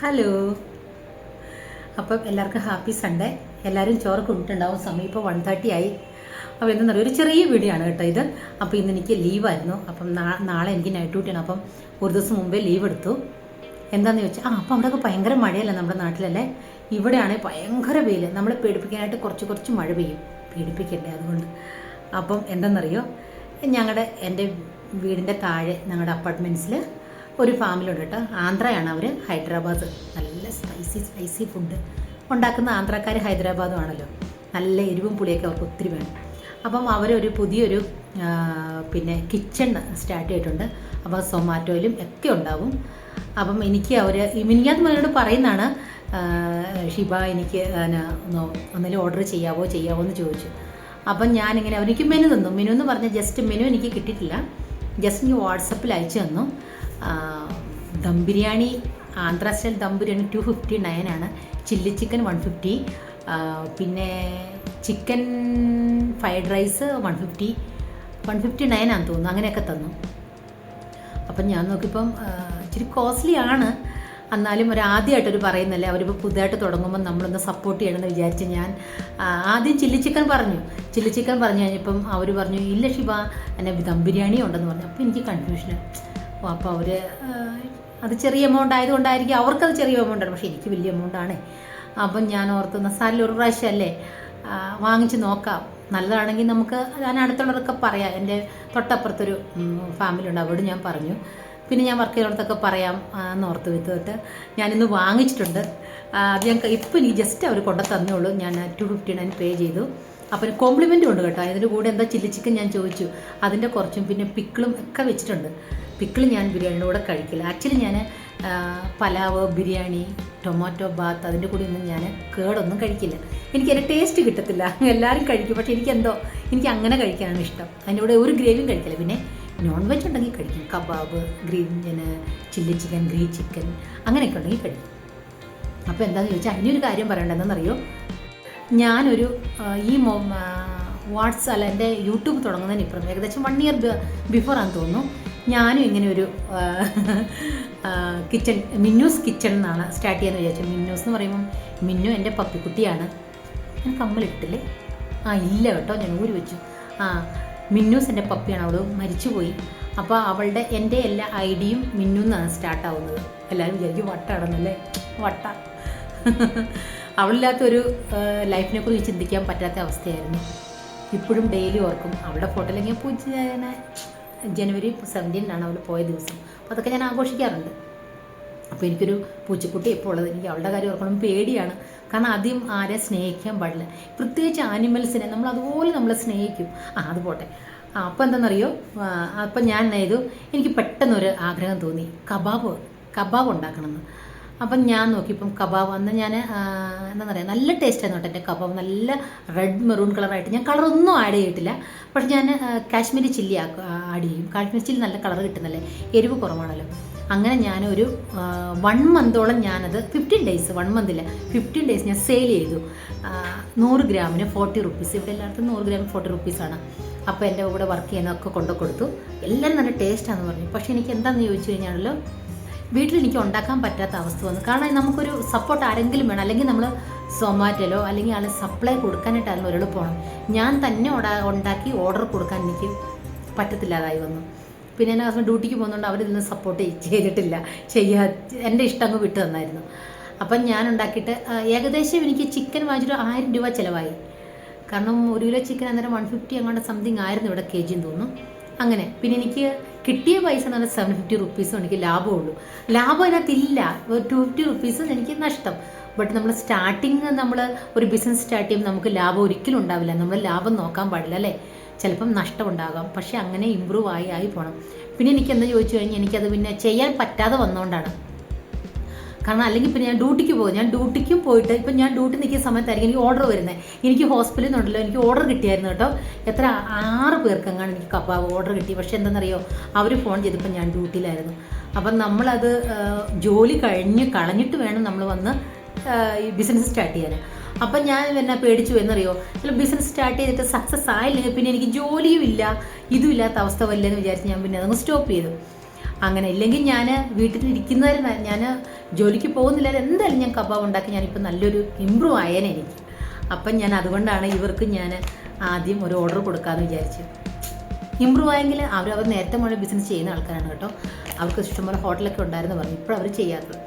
Hello. അപ്പം എല്ലാവർക്കും happy Sunday. എല്ലാവരും ചോറ് കൊണ്ടിട്ടുണ്ടാവും. സമയം ഇപ്പോൾ വൺ തേർട്ടി ആയി. അപ്പോൾ പറയുക ഒരു ചെറിയ വീഡിയോ ആണ് കേട്ടോ ഇത്. അപ്പോൾ ഇന്ന് എനിക്ക് ലീവായിരുന്നു അപ്പം നാളെ എനിക്ക് നൈറ്റ് ഡ്യൂട്ടിയാണ് അപ്പം ഒരു ദിവസം മുമ്പേ ലീവ് എടുത്തു. എന്താണെന്ന് ചോദിച്ചാൽ ആ അപ്പം അവിടെയൊക്കെ ഭയങ്കര മഴയല്ലേ നമ്മുടെ നാട്ടിലല്ലേ? ഇവിടെയാണെങ്കിൽ ഭയങ്കര വെയിൽ നമ്മളെ പേടിപ്പിക്കാനായിട്ട് കുറച്ച് കുറച്ച് മഴ പെയ്യും. പേടിപ്പിക്കണ്ടേ അതുകൊണ്ട്. അപ്പം എന്താണെന്നറിയോ ഞങ്ങളുടെ എന്റെ വീടിന്റെ താഴെ ഞങ്ങളുടെ അപ്പാർട്ട്മെന്റ്സിൽ ഒരു ഫാമിലുണ്ട് കേട്ടോ. ആന്ധ്രയാണ് അവർ ഹൈദരാബാദ്. നല്ല സ്പൈസി സ്പൈസി ഫുഡ് ഉണ്ടാക്കുന്ന ആന്ധ്രാക്കാർ ഹൈദരാബാദുമാണല്ലോ നല്ല എരിവും പുളിയൊക്കെ അവർക്ക് ഒത്തിരി വേണം. അപ്പം അവരൊരു പുതിയൊരു പിന്നെ കിച്ചൺ സ്റ്റാർട്ട് ചെയ്തിട്ടുണ്ട്. അപ്പോൾ സൊമാറ്റോയിലും ഒക്കെ ഉണ്ടാവും. അപ്പം എനിക്ക് അവർ മിനിഞ്ഞാത്ത് മകനോട് പറയുന്നതാണ് ഷിബ എനിക്ക് ഒന്നിലും ഓർഡർ ചെയ്യാവോ ചെയ്യാവോ എന്ന് ചോദിച്ചു. അപ്പം ഞാനിങ്ങനെ അവർക്ക് മെനു തന്നു. മെനു എന്ന് പറഞ്ഞാൽ ജസ്റ്റ് മെനു എനിക്ക് കിട്ടിയിട്ടില്ല. ജസ്റ്റ് എനിക്ക് വാട്സപ്പിൽ അയച്ചു തന്നു. Dum biryani Andhra style dum biryani two fifty നയനാണ് chilli chicken one fifty പിന്നെ chicken fried rice one fifty one fifty നയനാണെന്ന് തോന്നുന്നു. അങ്ങനെയൊക്കെ തന്നു. അപ്പം ഞാൻ നോക്കിയപ്പം ഇച്ചിരി കോസ്റ്റ്ലി ആണ്. എന്നാലും ഒരു ആദ്യമായിട്ടൊരു പറയുന്നല്ലേ അവരിപ്പോൾ പുതുതായിട്ട് തുടങ്ങുമ്പോൾ നമ്മളൊന്ന് സപ്പോർട്ട് ചെയ്യണമെന്ന് വിചാരിച്ച് ഞാൻ ആദ്യം ചില്ലി ചിക്കൻ പറഞ്ഞു. ചില്ലി ചിക്കൻ പറഞ്ഞു കഴിഞ്ഞപ്പം അവർ പറഞ്ഞു ഇല്ല ഷിബ എന്നെ ദം ബിരിയാണി ഉണ്ടെന്ന് പറഞ്ഞു. അപ്പോൾ എനിക്ക് കൺഫ്യൂഷൻ അപ്പോൾ അവർ അത് ചെറിയ എമൗണ്ട് ആയതുകൊണ്ടായിരിക്കും അവർക്കത് ചെറിയ എമൗണ്ട് ആണ്. പക്ഷേ എനിക്ക് വലിയ എമൗണ്ട് ആണ്. അപ്പം ഞാൻ ഓർത്ത് നസാലിൽ ഒരു പ്രാവശ്യം അല്ലേ? വാങ്ങിച്ച് നോക്കാം. നല്ലതാണെങ്കിൽ നമുക്ക് ഞാൻ അടുത്തുള്ളവരൊക്കെ പറയാം. എന്റെ തൊട്ടപ്പുറത്തൊരു ഫാമിലി ഉണ്ട്. അവിടെ ഞാൻ പറഞ്ഞു. പിന്നെ ഞാൻ വർക്ക് ചെയ്യുന്നിടത്തൊക്കെ പറയാം എന്നോർത്ത് വിത്തിട്ട് ഞാനിന്ന് വാങ്ങിച്ചിട്ടുണ്ട്. അത് ഞാൻ ഇപ്പം എനിക്ക് ജസ്റ്റ് അവർ കൊണ്ടു തന്നേ ഉള്ളൂ ഞാൻ ടു ഫിഫ്റ്റി നയൻ പേ ചെയ്തു. അപ്പം കോംപ്ലിമെന്റും ഉണ്ട് കേട്ടോ. അതിന്റെ കൂടെ എന്താ ചില്ലി ചിക്കൻ ഞാൻ ചോദിച്ചു. അതിന്റെ കുറച്ചും പിന്നെ പിക്കിളും ഒക്കെ വെച്ചിട്ടുണ്ട്. പിക്കിൾ ഞാൻ ബിരിയാണിയുടെ കൂടെ കഴിക്കില്ല. ആക്ച്വലി ഞാൻ പലാവ് ബിരിയാണി ടൊമാറ്റോ ബാത്ത് അതിന്റെ കൂടെ ഒന്നും ഞാൻ കേടൊന്നും കഴിക്കില്ല. എനിക്ക് അതിന്റെ ടേസ്റ്റ് കിട്ടത്തില്ല. എല്ലാവരും കഴിക്കും. പക്ഷേ എനിക്കെന്തോ എനിക്ക് അങ്ങനെ കഴിക്കാനാണ് ഇഷ്ടം. അതിന്റെ കൂടെ ഒരു ഗ്രേവിയും കഴിക്കില്ല. പിന്നെ നോൺ വെജ് ഉണ്ടെങ്കിൽ കഴിക്കും. Kebab green chilli chicken green chicken അങ്ങനെയൊക്കെ ഉണ്ടെങ്കിൽ കഴിക്കും. അപ്പോൾ എന്താണെന്ന് ചോദിച്ചാൽ അതിനൊരു കാര്യം പറയണ്ടെന്നറിയോ ഞാനൊരു ഈ വാട്സ് അല്ല എന്റെ യൂട്യൂബ് തുടങ്ങുന്നതിന് ഇപ്പുറം ഏകദേശം വൺ ഇയർ ബിഫോർ ആണെന്ന് തോന്നുന്നു. ഞാനും ഇങ്ങനെ ഒരു കിച്ചൺ മിന്നൂസ് കിച്ചൺ എന്നാണ് സ്റ്റാർട്ട് ചെയ്യാന്ന് വിചാരിച്ചു മിന്നൂസ് എന്ന് പറയുമ്പോൾ മിന്നു എന്റെ പപ്പിക്കുട്ടിയാണ്. ഞാൻ കമ്മലിട്ടില്ലേ ആ ഇല്ല കേട്ടോ ഞാൻ ഊരി വെച്ചു. ആ മിന്നൂസ് എന്റെ പപ്പിയാണ് അവൾ മരിച്ചുപോയി. അപ്പോൾ അവളുടെ എന്റെ എല്ലാ ഐഡിയും മിന്നു എന്നാണ് സ്റ്റാർട്ടാവുന്നത് എല്ലാവരും വിചാരിക്കും വട്ടാണെന്നല്ലേ? വട്ട. അവളില്ലാത്തൊരു ലൈഫിനെ കുറിച്ച് ചിന്തിക്കാൻ പറ്റാത്ത അവസ്ഥയായിരുന്നു. ഇപ്പോഴും ഡെയിലി ഓർക്കും. അവളുടെ ഫോട്ടോയിലെങ്കിൽ പൂജ ജനുവരി സെവന്റീനാണ് അവൾ പോയ ദിവസം. അപ്പോൾ അതൊക്കെ ഞാൻ ആഘോഷിക്കാറുണ്ട്. അപ്പോൾ എനിക്കൊരു പൂച്ചക്കുട്ടി ഇപ്പോൾ ഉള്ളത്. എനിക്ക് അവളുടെ കാര്യം ഓർക്കണം പേടിയാണ്. കാരണം ആദ്യം ആരെ സ്നേഹിക്കാൻ പാടില്ല. പ്രത്യേകിച്ച് ആനിമൽസിനെ നമ്മൾ അതുപോലെ നമ്മൾ സ്നേഹിക്കും. ആ അത് പോട്ടെ. അപ്പോൾ എന്താണെന്നറിയോ? അപ്പം ഞാൻ ചെയ്തു? എനിക്ക് പെട്ടെന്നൊരു ആഗ്രഹം തോന്നി. കബാബ് കബാബ് ഉണ്ടാക്കണമെന്ന്. അപ്പം ഞാൻ നോക്കി ഇപ്പം കബാബ് അന്ന് ഞാൻ എന്താ പറയുക നല്ല ടേസ്റ്റ് ആയിരുന്നു കേട്ടോ എന്റെ കബാബ്. നല്ല റെഡ് മെറൂൺ കളറായിട്ട് ഞാൻ കളറൊന്നും ആഡ് ചെയ്തിട്ടില്ല. പക്ഷെ ഞാൻ കാശ്മീരി ചില്ലി ആഡ് ചെയ്യും. കാശ്മീരി ചില്ലി നല്ല കളർ കിട്ടുന്നല്ലേ? എരിവ് കുറവാണല്ലോ. അങ്ങനെ ഞാനൊരു വൺ മന്തോളം ഞാനത് ഫിഫ്റ്റീൻ ഡേയ്സ് വൺ മന്തില്ല ഫിഫ്റ്റീൻ ഡേയ്സ് ഞാൻ സെയിൽ ചെയ്തു. നൂറ് ഗ്രാമിന് ഫോർട്ടി റുപ്പീസ് ഇവിടെ എല്ലായിടത്തും നൂറ് ഗ്രാമിന് ഫോർട്ടി റുപ്പീസാണ് അപ്പോൾ എന്റെ കൂടെ വർക്ക് ചെയ്യുന്നതൊക്കെ കൊണ്ടു കൊടുത്തു. എല്ലാം നല്ല ടേസ്റ്റാണെന്ന് പറഞ്ഞു. പക്ഷേ എനിക്ക് എന്താണെന്ന് ചോദിച്ചു കഴിഞ്ഞാണല്ലോ വീട്ടിൽ എനിക്ക് ഉണ്ടാക്കാൻ പറ്റാത്ത അവസ്ഥ വന്നു. കാരണം നമുക്കൊരു സപ്പോർട്ട് ആരെങ്കിലും വേണം. അല്ലെങ്കിൽ നമ്മൾ സൊമാറ്റോയിലോ അല്ലെങ്കിൽ ആൾ സപ്ലൈ കൊടുക്കാനായിട്ടായിരുന്നു ഒരാൾ പോകണം ഞാൻ തന്നെ ഉണ്ടാക്കി ഓർഡർ കൊടുക്കാൻ എനിക്ക് പറ്റത്തില്ലാതായി വന്നു. പിന്നെ എന്റെ ഹസ്ബൻഡ് ഡ്യൂട്ടിക്ക് പോകുന്നതുകൊണ്ട് അവർ ഇതിന് സപ്പോർട്ട് ചെയ്തിട്ടില്ല. ചെയ്യാ എന്റെ ഇഷ്ടം അങ്ങ് വിട്ടു തന്നായിരുന്നു. അപ്പം ഞാൻ ഉണ്ടാക്കിയിട്ട് ഏകദേശം എനിക്ക് ചിക്കൻ വാങ്ങിച്ചിട്ട് ആയിരം രൂപ ചിലവായി. കാരണം ഒരു കിലോ ചിക്കൻ അന്നേരം വൺ ഫിഫ്റ്റി അങ്ങോട്ട് സംതിങ് ആയിരുന്നു ഇവിടെ കെ ജിന്ന് തോന്നുന്നു. അങ്ങനെ. പിന്നെ എനിക്ക് കിട്ടിയ പൈസ എന്ന് പറഞ്ഞാൽ സെവൻ ഫിഫ്റ്റി റുപ്പീസും എനിക്ക് ലാഭമുള്ളൂ. ലാഭം അതിനകത്തില്ല. ടു ഫിഫ്റ്റി റുപ്പീസ് എനിക്ക് നഷ്ടം. ബട്ട് നമ്മൾ സ്റ്റാർട്ടിങ് നമ്മൾ ഒരു ബിസിനസ് സ്റ്റാർട്ട് ചെയ്യുമ്പോൾ നമുക്ക് ലാഭം ഒരിക്കലും ഉണ്ടാവില്ല. നമ്മൾ ലാഭം നോക്കാൻ പാടില്ല അല്ലേ? ചിലപ്പം നഷ്ടമുണ്ടാകാം പക്ഷേ അങ്ങനെ ഇമ്പ്രൂവ് ആയി ആയി പോകണം പിന്നെ എനിക്ക് എന്താ ചോദിച്ചു കഴിഞ്ഞാൽ എനിക്കത് പിന്നെ ചെയ്യാൻ പറ്റാതെ വന്നുകൊണ്ടാണ് കാരണം അല്ലെങ്കിൽ ഇപ്പം ഞാൻ ഡ്യൂട്ടിക്ക് പോകും. ഞാൻ ഡ്യൂട്ടിക്കും പോയിട്ട് ഇപ്പം ഞാൻ ഡ്യൂട്ടി നിൽക്കുന്ന സമയത്തായിരിക്കും എനിക്ക് ഓർഡർ വരുന്നത് എനിക്ക് ഹോസ്പിറ്റലിൽ നിന്നുണ്ടല്ലോ എനിക്ക് ഓർഡർ കിട്ടിയായിരുന്നു കേട്ടോ. എത്ര ആറ് പേർക്കെങ്ങാണ് എനിക്ക് കബാബ് ഓർഡർ കിട്ടി. പക്ഷെ എന്താണെന്നറിയോ അവർ ഫോൺ ചെയ്തപ്പോൾ ഞാൻ ഡ്യൂട്ടിയിലായിരുന്നു. അപ്പം നമ്മളത് ജോലി കഴിഞ്ഞ് കളഞ്ഞിട്ട് വേണം നമ്മൾ വന്ന് ഈ ബിസിനസ് സ്റ്റാർട്ട് ചെയ്യാൻ. അപ്പം ഞാൻ എന്നെ പേടിച്ചു എന്നറിയോ ചില ബിസിനസ് സ്റ്റാർട്ട് ചെയ്തിട്ട് സക്സസ് ആയില്ലെങ്കിൽ പിന്നെ എനിക്ക് ജോലിയും ഇല്ല ഇതും ഇല്ലാത്ത അവസ്ഥ വരില്ലെന്ന് വിചാരിച്ച് ഞാൻ പിന്നെ അതങ്ങ് സ്റ്റോപ്പ് ചെയ്തു. അങ്ങനെ ഇല്ലെങ്കിൽ ഞാൻ വീട്ടിൽ ഇരിക്കുന്നവരെ ഞാൻ ജോലിക്ക് പോകുന്നില്ല. എന്തായാലും ഞാൻ കബാബ് ഉണ്ടാക്കി ഞാനിപ്പോൾ നല്ലൊരു ഇമ്പ്രൂവ് ആയേനെ എനിക്ക്. അപ്പം ഞാൻ അതുകൊണ്ടാണ് ഇവർക്ക് ഞാൻ ആദ്യം ഒരു ഓർഡർ കൊടുക്കാമെന്ന് വിചാരിച്ചു. ഇമ്പ്രൂവ് ആയെങ്കിൽ അവർ അവർ നേരത്തെ മുഴുവൻ ബിസിനസ് ചെയ്യുന്ന ആൾക്കാരാണ് കേട്ടോ. അവർക്ക് ഇഷ്ടംപോലെ ഹോട്ടലൊക്കെ ഉണ്ടായിരുന്നു പറഞ്ഞു ഇപ്പോഴും അവർ ചെയ്യാത്തത്.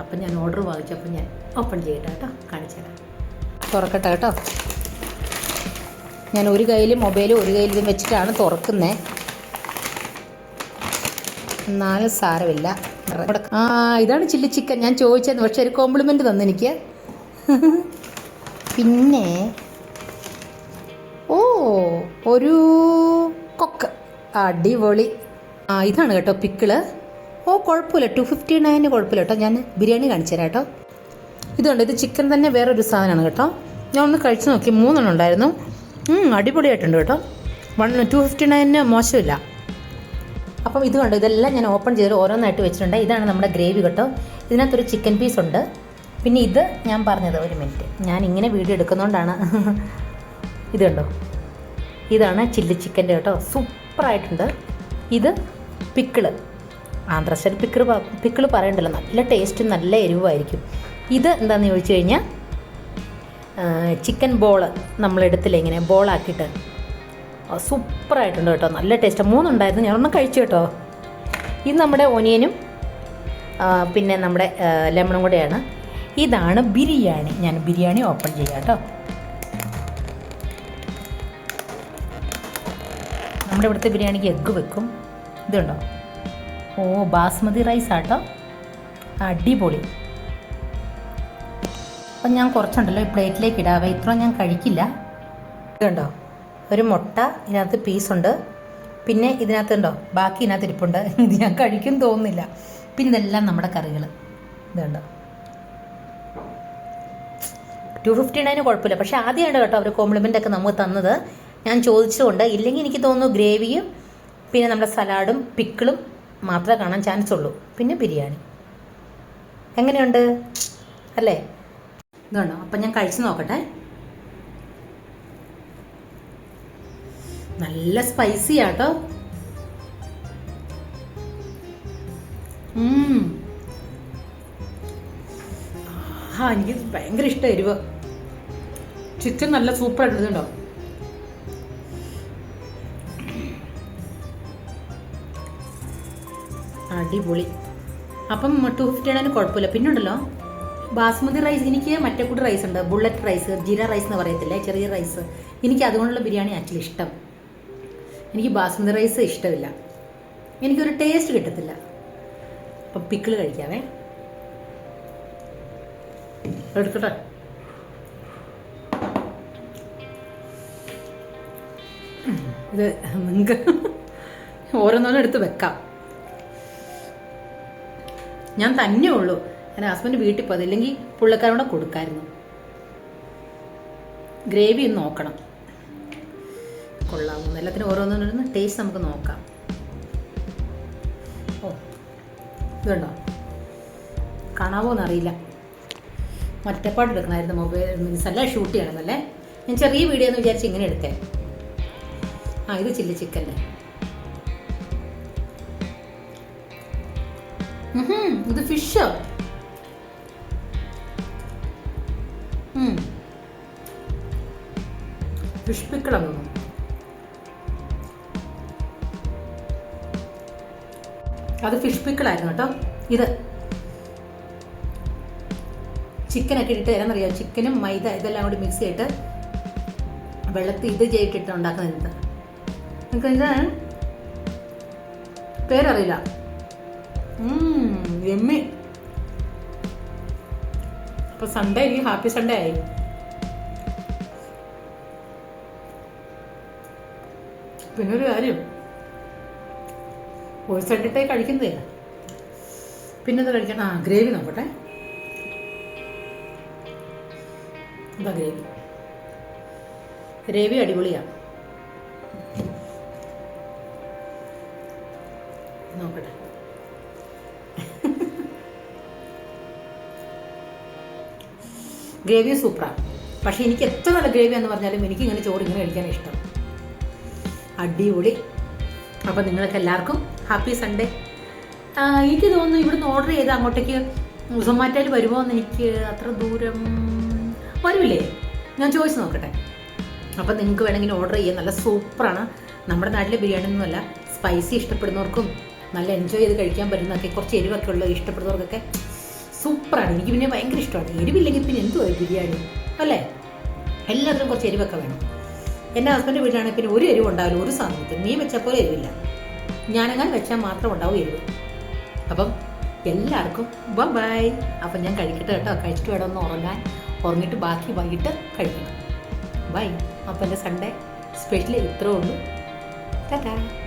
അപ്പം ഞാൻ ഓർഡർ വാങ്ങിച്ചപ്പോൾ ഞാൻ ഓപ്പൺ ചെയ്യട്ടെ കേട്ടോ. കാണിച്ചു തരാം. തുറക്കട്ടെ കേട്ടോ. ഞാൻ ഒരു കയ്യിൽ മൊബൈലും ഒരു കയ്യിൽ ഇതും വെച്ചിട്ടാണ് തുറക്കുന്നത് എന്നാലും സാരമില്ല. ആ ഇതാണ് ചില്ലി ചിക്കൻ ഞാൻ ചോദിച്ചത് പക്ഷെ ഒരു കോംപ്ലിമെന്റ് തന്നു എനിക്ക്. പിന്നെ ഓ ഒരു കൊക്ക്. അടിപൊളി. ആ ഇതാണ് കേട്ടോ പിക്കിൾ. ഓ കുഴപ്പമില്ല. ടു ഫിഫ്റ്റി നയന് കുഴപ്പമില്ല കേട്ടോ. ഞാൻ ബിരിയാണി കാണിച്ചു തരാം കേട്ടോ. ഇതുണ്ട്. ഇത് ചിക്കൻ തന്നെ വേറൊരു സാധനമാണ് കേട്ടോ. ഞാൻ ഒന്ന് കഴിച്ചു നോക്കി. മൂന്നെണ്ണം ഉണ്ടായിരുന്നു. അടിപൊളിയായിട്ടുണ്ട് കേട്ടോ. വൺ ടു ഫിഫ്റ്റി നയനിന് മോശമില്ല. അപ്പം ഇത് കണ്ടോ ഇതെല്ലാം ഞാൻ ഓപ്പൺ ചെയ്ത് ഓരോന്നായിട്ട് വെച്ചിട്ടുണ്ട്. ഇതാണ് നമ്മുടെ ഗ്രേവി കേട്ടോ. ഇതിനകത്തൊരു ചിക്കൻ പീസ് ഉണ്ട്. പിന്നെ ഇത് ഞാൻ പറഞ്ഞത് ഒരു മിനിറ്റ് ഞാൻ ഇങ്ങനെ വീഡിയോ എടുക്കുന്നതുകൊണ്ടാണ് ഇത് കണ്ടോ? ഇതാണ് ചില്ലി ചിക്കന്റെ കേട്ടോ. സൂപ്പറായിട്ടുണ്ട്. ഇത് പിക്കിൾ ആന്ധ്ര പിക്കിൾ പിക്കിൾ പറയണ്ടല്ലോ. നല്ല ടേസ്റ്റും നല്ല എരിവുമായിരിക്കും. ഇത് എന്താണെന്ന് ചോദിച്ചു കഴിഞ്ഞാൽ ചിക്കൻ ബോൾ നമ്മളെടുത്തില്ല ഇങ്ങനെ ബോളാക്കിയിട്ട് സൂപ്പറായിട്ടുണ്ട് കേട്ടോ. നല്ല ടേസ്റ്റ് മൂന്നുണ്ടായിരുന്നു. ഒരെണ്ണം കഴിച്ചു കേട്ടോ. ഇത് നമ്മുടെ ഒനിയനും പിന്നെ നമ്മുടെ ലെമണും കൂടെയാണ്. ഇതാണ് ബിരിയാണി. ഞാൻ ബിരിയാണി ഓപ്പൺ ചെയ്യാം കേട്ടോ. നമ്മുടെ ഇവിടുത്തെ ബിരിയാണിക്ക് എഗ്ഗ് വെക്കും. ഇതുണ്ടോ? ഓ ബാസ്മതി റൈസ് ആട്ടോ. അടിപൊളി. അപ്പം ഞാൻ കുറച്ചുണ്ടല്ലോ പ്ലേറ്റിലേക്ക് ഇടാവേ. ഇത്ര ഞാൻ കഴിക്കില്ല. ഇതുണ്ടോ? ഒരു മുട്ട ഇതിനകത്ത് പീസുണ്ട് പിന്നെ ഇതിനകത്തുണ്ടോ? ബാക്കി ഇതിനകത്ത് ഇരിപ്പുണ്ട്. ഇത് ഞാൻ കഴിക്കും തോന്നുന്നില്ല. പിന്നെ ഇതെല്ലാം നമ്മുടെ കറികൾ ഇതുണ്ട് ടു ഫിഫ്റ്റി നയന് കുഴപ്പമില്ല. പക്ഷേ ആദ്യമാണ് കേട്ടോ അവർ കോംപ്ലിമെന്റ് ഒക്കെ നമുക്ക് തന്നത്. ഞാൻ ചോദിച്ചതുകൊണ്ട് ഇല്ലെങ്കിൽ എനിക്ക് തോന്നുന്നു ഗ്രേവിയും പിന്നെ നമ്മുടെ സലാഡും പിക്കിളും മാത്രമേ കാണാൻ ചാൻസ് ഉള്ളൂ. പിന്നെ ബിരിയാണി. എങ്ങനെയുണ്ട്? അല്ലേ? ഇതുണ്ടോ? അപ്പം ഞാൻ കഴിച്ചു നോക്കട്ടെ. നല്ല സ്പൈസി ആട്ടോ. ആ എനിക്ക് ഭയങ്കര ഇഷ്ടം എരിവ്. ചിക്കൻ നല്ല സൂപ്പർ ആയിട്ടുണ്ടോ അടിപൊളി. അപ്പം ടു ഫിഫ്റ്റി ആണെങ്കിൽ കുഴപ്പമില്ല. പിന്നെ ഉണ്ടല്ലോ ബാസ്മതി റൈസ് എനിക്ക് മറ്റേ കൂടി റൈസ് ഉണ്ട്. ബുള്ളറ്റ് റൈസ് ജീര റൈസ് എന്ന് പറയത്തില്ലേ? ചെറിയ റൈസ് എനിക്ക് അതുകൊണ്ടുള്ള ബിരിയാണി ആക്ച്വലി ഇഷ്ടം. എനിക്ക് ബാസ്മതി റൈസ് ഇഷ്ടമില്ല. എനിക്കൊരു ടേസ്റ്റ് കിട്ടത്തില്ല. അപ്പം പിക്കിൾ കഴിക്കാവേ. എടുക്കട്ടെ. ഇത് നിങ്ങൾക്ക് ഓരോന്നോന്നും എടുത്ത് വെക്കാം. ഞാൻ തന്നെ ഉള്ളൂ. എന്റെ ഹസ്ബൻഡ് വീട്ടിൽ പോയത് ഇല്ലെങ്കിൽ പുള്ളിക്കാരോടെ കൊടുക്കായിരുന്നു. ഗ്രേവി ഒന്ന് നോക്കണം. കൊള്ളാവുന്ന. എല്ലാത്തിനും ഓരോന്നിനും ടേസ്റ്റ് നമുക്ക് നോക്കാം. ഓ ഇതുണ്ടോ കാണാവോ എന്നറിയില്ല. മറ്റേപ്പാട് എടുക്കണമായിരുന്നു മൊബൈൽ മീൻസ് അല്ല ഷൂട്ട് ചെയ്യണമെന്നല്ലേ ഞാൻ ചെറിയ വീഡിയോ എന്ന് വിചാരിച്ച് ഇങ്ങനെ എടുത്തേ. ആ ഇത് ചില്ലി ചിക്കന്റെ ഇത് ഫിഷോ ഫിഷ് പിക്കിളാണ് തോന്നുന്നു. അത് ഫിഷ് പിക്കിളായിരുന്നു കേട്ടോ. ഇത് ചിക്കനൊക്കെ ഇട്ടിട്ട് തരാന്നറിയാം ചിക്കനും മൈദ ഇതെല്ലാം കൂടി മിക്സ് ചെയ്തിട്ട് വെള്ളത്തിൽ ഇത് ചെയ്തിട്ടിട്ട് ഉണ്ടാക്കുന്നത് നിങ്ങൾക്ക് എന്താണ് പേരറിയില്ല. എമ്മി അപ്പൊ സൺഡേ എനിക്ക് ഹാപ്പി സൺഡേ ആയി. പിന്നൊരു കാര്യം. ഒരു കണ്ടിട്ടേ കഴിക്കുന്നതില്ല പിന്നെന്താ കഴിക്കണം ആ ഗ്രേവി നോക്കട്ടെ. എന്താ ഗ്രേവി ഗ്രേവി അടിപൊളിയാണ് നോക്കട്ടെ. ഗ്രേവി സൂപ്പറാണ് പക്ഷേ എനിക്ക് എത്ര നല്ല ഗ്രേവി എന്ന് പറഞ്ഞാലും എനിക്ക് ഇങ്ങനെ ചോറ് ഇങ്ങനെ കഴിക്കാൻ ഇഷ്ടം. അടിപൊളി. അപ്പം നിങ്ങൾക്ക് എല്ലാവർക്കും ഹാപ്പി സൺഡേ. എനിക്ക് തോന്നുന്നു ഇവിടുന്ന് ഓർഡർ ചെയ്ത് അങ്ങോട്ടേക്ക് സൊമാറ്റോയിൽ വരുമോ എന്ന് എനിക്ക് അത്ര ദൂരം വരില്ലേ? ഞാൻ ചോദിച്ചു നോക്കട്ടെ. അപ്പം നിങ്ങൾക്ക് വേണമെങ്കിൽ ഓർഡർ ചെയ്യാം. നല്ല സൂപ്പറാണ്. നമ്മുടെ നാട്ടിലെ ബിരിയാണി ഒന്നുമല്ല. സ്പൈസി ഇഷ്ടപ്പെടുന്നവർക്കും നല്ല എൻജോയ് ചെയ്ത് കഴിക്കാൻ പറ്റുന്നതൊക്കെ കുറച്ച് എരിവൊക്കെ ഉള്ളത് ഇഷ്ടപ്പെടുന്നവർക്കൊക്കെ സൂപ്പറാണ്. എനിക്ക് പിന്നെ ഭയങ്കര ഇഷ്ടമാണ്. എരിവില്ലെങ്കിൽ പിന്നെ എന്തുവാ ബിരിയാണി? അല്ലേ? എല്ലാത്തിനും കുറച്ച് എരിവൊക്കെ വേണം. എന്റെ ഹസ്ബൻഡ് വീട്ടിലാണെങ്കിൽ പിന്നെ ഒരു എരിവ് ഉണ്ടാവില്ല. ഒരു സാധനത്തിൽ മീൻ വെച്ചാൽ പോലെ എരിവില്ല. ഞാനങ്ങനെ വെച്ചാൽ മാത്രം ഉണ്ടാവുകയുള്ളൂ. അപ്പം എല്ലാവർക്കും ബ ബൈ അപ്പം ഞാൻ കഴിക്കട്ടെ കേട്ടോ. കഴിച്ചിട്ട് വേണം ഒന്ന് ഉറങ്ങാൻ. ഉറങ്ങിയിട്ട് ബാക്കി വൈകിട്ട് കഴിക്കണം. ബൈ അപ്പം എന്റെ സൺഡേ സ്പെഷ്യലി ഇത്രേ ഉള്ളൂ. ടാറ്റാ